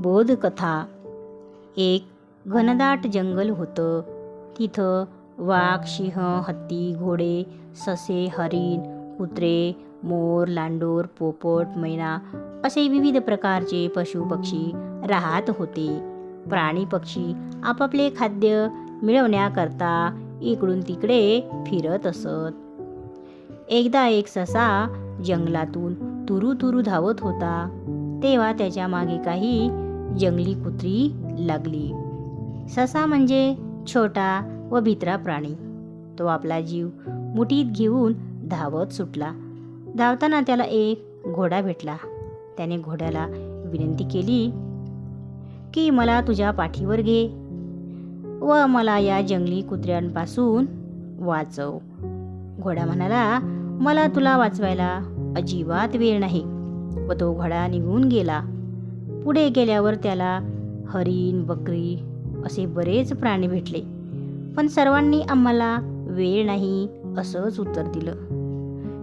बोधकथा. एक घनदाट जंगल होतं. तिथं वाघ सिंह हत्ती घोडे ससे हरिण कुत्रे मोर लांडोर पोपट मैना असे विविध प्रकारचे पशुपक्षी राहत होते. प्राणी पक्षी आपापले खाद्य मिळवण्याकरता इकडून तिकडे फिरत असत. एकदा एक ससा जंगलातून तुरू तुरू धावत होता. तेव्हा त्याच्यामागे काही जंगली कुत्री लागली. ससा म्हणजे छोटा व भित्रा प्राणी. तो आपला जीव मुठीत घेऊन धावत सुटला. धावताना त्याला एक घोडा भेटला. त्याने घोड्याला विनंती केली की मला तुझ्या पाठीवर घे व मला या जंगली कुत्र्यांपासून वाचव. घोडा म्हणाला मला तुला वाचवायला अजिबात वेळ नाही. व तो घोडा निघून गेला. पुढे गेल्यावर त्याला हरिण बकरी असे बरेच प्राणी भेटले. पण सर्वांनी आम्हाला वेळ नाही असंच उत्तर दिलं.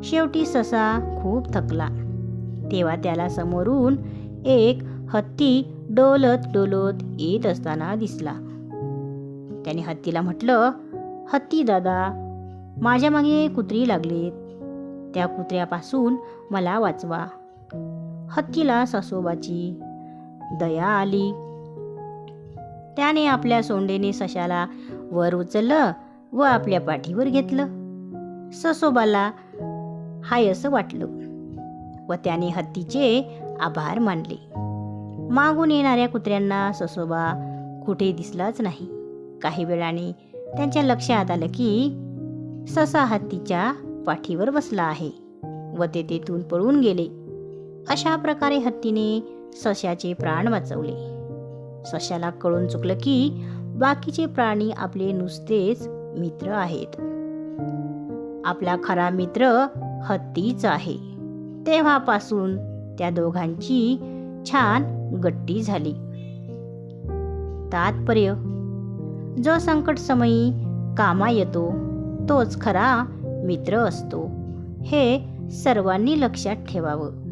शेवटी ससा खूप थकला. तेव्हा त्याला समोरून एक हत्ती डोलत डोलत येत असताना दिसला. त्याने हत्तीला म्हटलं हत्ती दादा माझ्या मागे कुत्री लागलीत. त्या कुत्र्यापासून मला वाचवा. हत्तीला ससोबाची दया आली त्याने आपल्या सोंडेने सशाला वर उचललं व आपल्या पाठीवर घेतलं. ससोबाला हाय असं वाटलं व त्याने हत्तीचे आभार मानले. मागून येणाऱ्या कुत्र्यांना ससोबा कुठे दिसलाच नाही. काही वेळाने त्यांच्या लक्षात आलं की ससा हत्तीच्या पाठीवर बसला आहे व ते तेथून पळून गेले. अशा प्रकारे हत्तीने सश्याचे प्राण वाचवले. सश्याला कळून चुकलं की बाकीचे प्राणी आपले नुसतेच मित्र आहेत. आपला खरा मित्र हत्तीच आहे. तेव्हापासून त्या दोघांची छान गट्टी झाली. तात्पर्य जो संकट समयी कामा येतो तोच खरा मित्र असतो. हे सर्वांनी लक्षात ठेवावं.